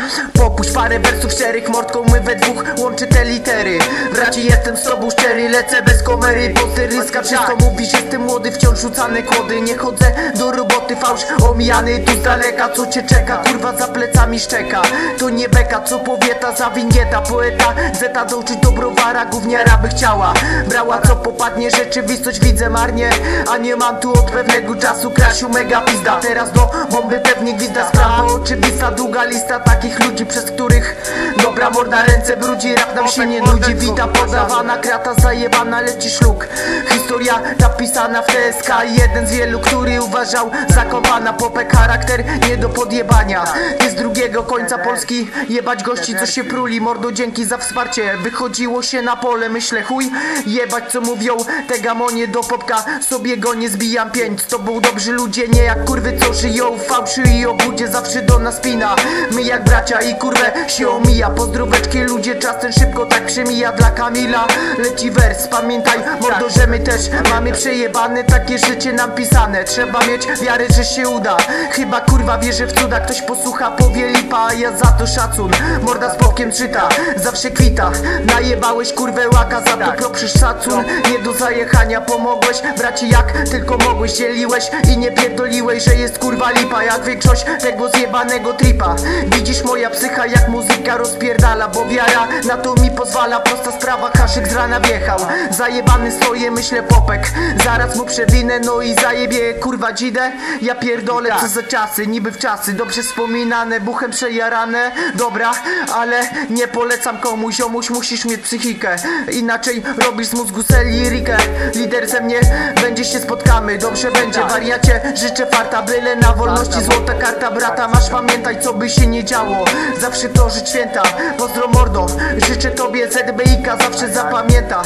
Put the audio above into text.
Awesome. Puść parę wersów szczerych, mordką my we dwóch łączy te litery. Bracie jestem z tobą szczery, lecę bez komery. Poty ryska, wszystko mówisz, jestem młody Wciąż rzucane kłody, nie chodzę do roboty Fałsz omijany tu z daleka, co cię czeka Kurwa za plecami szczeka, to nie beka Co powieta za winieta, poeta Zeta dołczyć do browara, gówniara by chciała. Brała co popadnie, rzeczywistość widzę marnie. A nie mam tu od pewnego czasu Krasiu mega pizda, teraz do bomby pewnie gwizda. Sprawa oczywista, długa lista takich ludzi Przez których dobra morda ręce brudzi Rap nam się nie nudzi, wita podawana Krata zajebana, leci szluk Historia napisana w TSK Jeden z wielu, który uważał zakopana Popek charakter nie do podjebania. Ty z drugiego końca Polski. Jebać gości, co się pruli. Mordo dzięki za wsparcie. Wychodziło się na pole, myślę chuj Jebać co mówią te gamonie. Do popka Sobie go nie zbijam. Pięć To był dobrzy ludzie, nie jak kurwy co żyją w i obudzie zawsze do nas pina. My jak bracia i kurwę się omija Pozdróweczki ludzie, czas ten szybko tak przemija Dla Kamila. Leci wers Pamiętaj mordo, że my też. Mamy przejebane Takie życie nam pisane. Trzeba mieć wiarę, że się uda. Chyba kurwa wierzę w cuda. Ktoś posłucha, powie lipa, a ja za to szacun. Morda z popkiem czyta, zawsze kwita. Najebałeś kurwę łaka, za to proprzysz szacun. Nie do zajechania pomogłeś Braci jak tylko mogłeś, dzieliłeś I nie pierdoliłeś, że jest kurwa lipa. Jak większość tego zjebanego tripa. Widzisz moja psycha jak muzyka rozpierdala Bo wiara na to mi pozwala. Prosta sprawa, kaszyk z rana wjechał. Zajebany stoję, myślę popek. Zaraz mu przewinę, no i zajebie kurwa dzidę. Ja pierdolę, co za czasy, niby w czasy. Dobrze wspominane, buchem przejarane. Dobra, ale nie polecam komuś. Ziomuś musisz mieć psychikę. Inaczej robisz z mózgu selirikę Lider ze mnie, będzie się spotkamy. Dobrze będzie, wariacie, życzę farta Byle na wolności, złota karta brata Masz pamiętaj, co by się nie działo. Zawsze to żyć święta Pozdro mordo, życzę tobie ZBIK Zawsze zapamięta